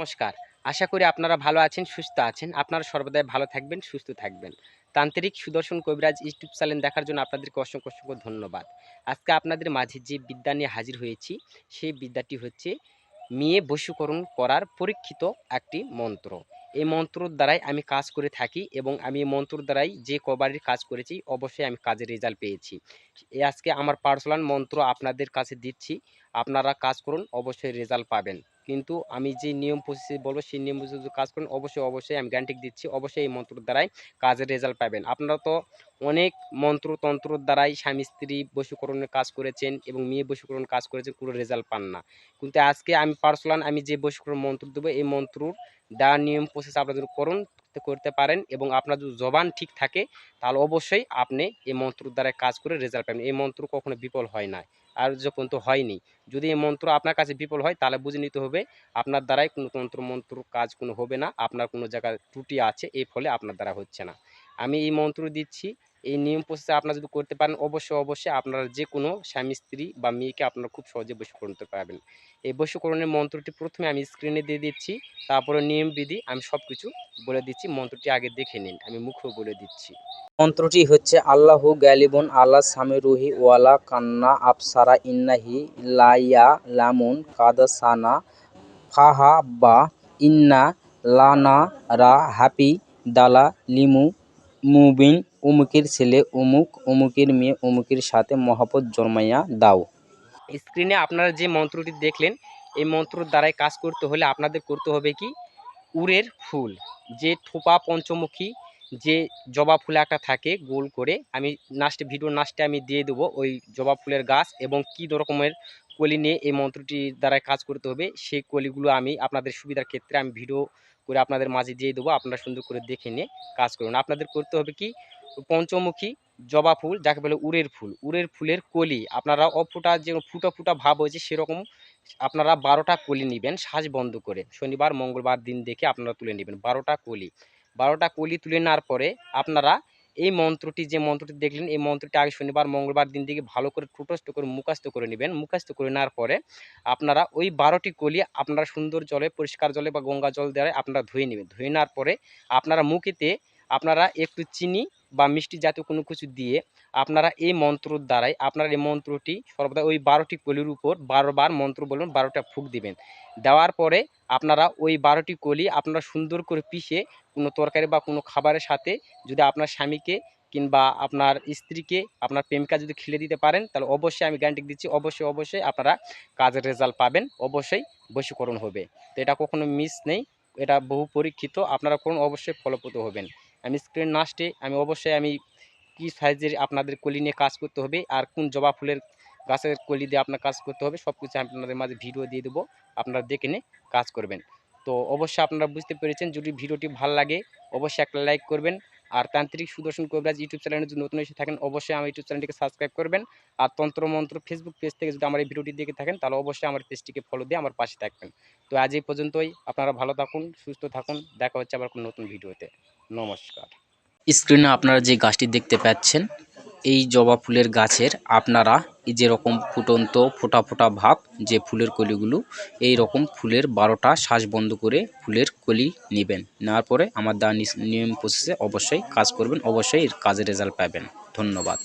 নমস্কার। আশা করি আপনারা ভালো আছেন, সুস্থ আছেন। আপনারা সর্বদাই ভালো থাকবেন, সুস্থ থাকবেন। তান্ত্রিক সুদর্শন কবিরাজ ইউটিউব চ্যানেল দেখার জন্য আপনাদেরকে অসংখ্য অসংখ্য ধন্যবাদ। আজকে আপনাদের মাঝে যে বিদ্যা নিয়ে হাজির হয়েছি, সেই বিদ্যাটি হচ্ছে, মেয়ে বশীকরণ করার পরীক্ষিত একটি মন্ত্র। এই মন্ত্রর দ্বারাই আমি কাজ করে থাকি এবং আমি এই মন্ত্রর দ্বারাই যে কবারের কাজ করেছি, অবশ্যই আমি কাজের রেজাল্ট পেয়েছি। আজকে আমার পার্সোনাল মন্ত্র আপনাদের কাছে দিচ্ছি। আপনারা কাজ করুন, অবশ্যই রেজাল্ট পাবেন। কিন্তু আমি যে নিয়ম প্রসেসে বলব, সেই নিয়ম যদি কাজ করুন, অবশ্যই অবশ্যই আমি গ্যারান্টি দিচ্ছি, অবশ্যই এই মন্ত্রর দ্বারাই কাজের রেজাল্ট পাবেন। আপনারা তো অনেক মন্ত্রতন্ত্রর দ্বারাই স্বামী, স্ত্রী বশীকরণের কাজ করেছেন এবং মেয়ে বশীকরণ কাজ করেছেন, কোনো রেজাল্ট পান না। কিন্তু আজকে আমি পার্সোনাল আমি যে বশীকরণ মন্ত্র দেবো, এই মন্ত্রর দেওয়ার নিয়ম প্রসেস আপনারা যদি করুন করতে পারেন এবং আপনার যদি জবান ঠিক থাকে, তাহলে অবশ্যই আপনি এই মন্ত্রর দ্বারা কাজ করে রেজাল্ট পাবেন। এই মন্ত্র কখনো বিফল হয় না। আর যখন তো হয়নি, যদি এই মন্ত্র আপনার কাছে বিফল হয়, তাহলে বুঝে নিতে হবে আপনার দ্বারাই কোনো তন্ত্র মন্ত্র কাজ কোনো হবে না, আপনার কোনো জায়গায় ত্রুটি আছে এই ফলে আপনার দ্বারা হচ্ছে না। আমি এই মন্ত্র দিচ্ছি এই নিয়ম প্রসেসে আপনারা যদি করতে পারেন, অবশ্যই অবশ্যই আপনারা যে কোনো স্বামী, স্ত্রী বা মেয়েকে আপনারা খুব সহজে বশীকরণ করতে পারবেন। এই বশীকরণের মন্ত্রটি প্রথমে আমি স্ক্রিনে দিয়ে দিচ্ছি, তারপরে নিয়ম বিধি আমি সব কিছু বলে দিচ্ছি, মন্ত্রটি আগে দেখে নিন, আমি মুখেও বলে দিচ্ছি। মন্ত্রটি হচ্ছে, আল্লাহু গ্যালিবন আল্লাহ সামিরুহি ওয়ালা কান্না আফসারা ইন্নাহি লাইয়া লামুন কাদাসানা ফাহা বা ইন্না লানা রা হ্যাপি দালা লিমু মুবিন উমুকের ছেলে অমুক অমুকের মেয়ে অমুকের সাথে মহাপত জন্মাইয়া দাও। স্ক্রিনে আপনারা যে মন্ত্রটি দেখলেন, এই মন্ত্রর দ্বারাই কাজ করতে হলে আপনাদের করতে হবে কি? উড়ের ফুল, যে থোপা পঞ্চমুখী, যে জবা ফুল একটা থাকে গোল করে, আমি নাস্টে ভিডিও নাস্টে আমি দিয়ে দেবো ওই জবা ফুলের গাছ এবং কী রকমের কলি নিয়ে এই মন্ত্রটির দ্বারাই কাজ করতে হবে। সেই কলিগুলো আমি আপনাদের সুবিধার ক্ষেত্রে আমি ভিডিও করে আপনাদের মাঝে দিয়ে দেবো। আপনারা সুন্দর করে দেখে নিয়ে কাজ করুন। আপনাদের করতে হবে কি? পঞ্চমুখী জবা ফুল, যাকে বলে উড়ের ফুল। উড়ের ফুলের কলি, আপনারা অফুটা যে ফুটা ফুটা ভাব হয়েছে সেরকম আপনারা বারোটা কলি নেবেন সাজ বন্ধ করে। শনিবার, মঙ্গলবার দিন দেখে আপনারা তুলে নেবেন বারোটা কলি। বারোটা কলি তুলে নেওয়ার পরে আপনারা এই মন্ত্রটি যে মন্ত্রটি দেখলেন, এই মন্ত্রটি আগে শনিবার, মঙ্গলবার দিন থেকে ভালো করে ঠুটস্থ করে মুখাস্ত করে নেবেন। মুখাস্ত করে নেওয়ার পরে আপনারা ওই বারোটি কলি আপনারা সুন্দর জলে, পরিষ্কার জলে বা গঙ্গা জল দ্বারা আপনারা ধুয়ে নেবেন। ধুয়ে নেওয়ার পরে আপনারা মুখেতে আপনারা একটু চিনি বা মিষ্টি জাতীয় কোনো কিছু দিয়ে আপনারা এই মন্ত্রর দ্বারাই আপনারা এই মন্ত্রটি সর্বদা ওই বারোটি কলির উপর বারোবার মন্ত্র বলুন, বারোটা ফুক দিবেন। দেওয়ার পরে আপনারা ওই বারোটি কলি আপনারা সুন্দর করে পিষে কোনো তরকারি বা কোনো খাবারের সাথে যদি আপনার স্বামীকে কিংবা আপনার স্ত্রীকে আপনার প্রেমিকা যদি খেলে দিতে পারেন, তাহলে অবশ্যই আমি গ্যারান্টি দিচ্ছি, অবশ্যই অবশ্যই আপনারা কাজের রেজাল্ট পাবেন, অবশ্যই বশীকরণ হবে। তো এটা কখনো মিস নেই। এটা বহু পরীক্ষিত, আপনারা কোন অবশ্যই ফলপ্রদ হবেন। আমি স্ক্রিন নাস্টে আমি অবশ্যই আমি কি সাইজের আপনাদের কলি নিয়ে কাজ করতে হবে, আর কোন জবা ফুলের গাছের কলি দিয়ে আপনার কাজ করতে হবে সব কিছু আপনাদের মাঝে ভিডিও দিয়ে দেবো, আপনারা দেখে নিয়ে কাজ করবেন। তো অবশ্যই আপনারা বুঝতে পেরেছেন, যদি ভিডিওটি ভালো লাগে, অবশ্যই একটা লাইক করবেন আর তান্ত্রিক সুদর্শন কবিরাজ ইউটিউব চ্যানেলে যদি নতুন এসে থাকেন, অবশ্যই আমার ইউটিউব চ্যানেলটিকে সাবস্ক্রাইব করবেন। আর তন্ত্র মন্ত্র ফেসবুক পেজ থেকে যদি আমার এই ভিডিওটি দেখে থাকেন, তাহলে অবশ্যই আমার পেজটিকে ফলো দিয়ে আমার পাশে থাকবেন। তো আজ এই পর্যন্তই। আপনারা ভালো থাকুন, সুস্থ থাকুন। দেখা হচ্ছে আবার কোনো নতুন ভিডিওতে। নমস্কার। স্ক্রিনে আপনারা যে গাছটি দেখতে পাচ্ছেন এই জবা ফুলের গাছের আপনারা যেরকম ফুটন্ত ফোটা ফোটা ভাব যে ফুলের কলিগুলো, এই রকম ফুলের বারোটা শ্বাস বন্ধ করে ফুলের কলি নেবেন। নেওয়ার পরে আমার দা নিয়ম প্রসেসে অবশ্যই কাজ করবেন, অবশ্যই কাজের রেজাল্ট পাবেন। ধন্যবাদ।